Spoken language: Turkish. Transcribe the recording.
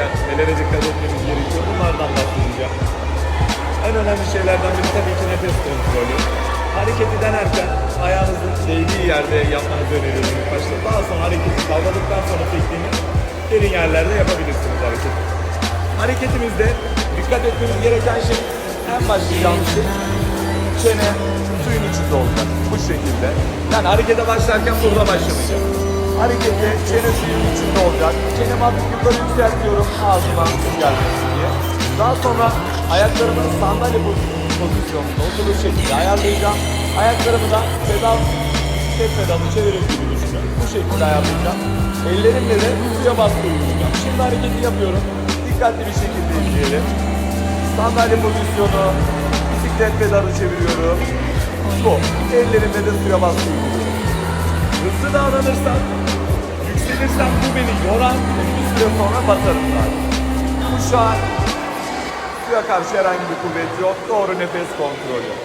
nelere dikkat etmemiz gerekiyor bunlardan bahsedeceğim. En önemli şeylerden biri tabii ki nefes kontrolü. Hareketi denerken ayağınızın değdiği yerde yapmanızı öneriyorum ilk başta. Daha sonra hareketi kavradıktan sonra tekniğini derin yerlerde yapabilirsiniz hareketi. Hareketimizde dikkat etmemiz gereken şey en başlayacağımız şey çene suyun içinde olacak. Bu şekilde. Yani harekete başlarken burada başlamayacak. Harekette çene suyun hafif yukarı yükseltiyorum ağzıma gelmesin diye. Daha sonra ayaklarımı sandalye poz- pozisyonunda oturur şekilde ayarlayacağım. Ayaklarımı da pedal, step pedalı çevirip gibi düşünün. Bu şekilde ayarlayacağım. Ellerimle de suya baskı uygulayacağım. Şimdi hareketi yapıyorum. Dikkatli bir şekilde izleyelim. Sandalye pozisyonu, bisiklet pedalı çeviriyorum. Bu. Ellerimle de suya baskı uyguluyorum. Hızlı davranırsam, yükselirsem bu beni yoran bir sonra batarım zaten. Bu şu an suya karşı herhangi bir kuvvet yok. Doğru nefes kontrolü.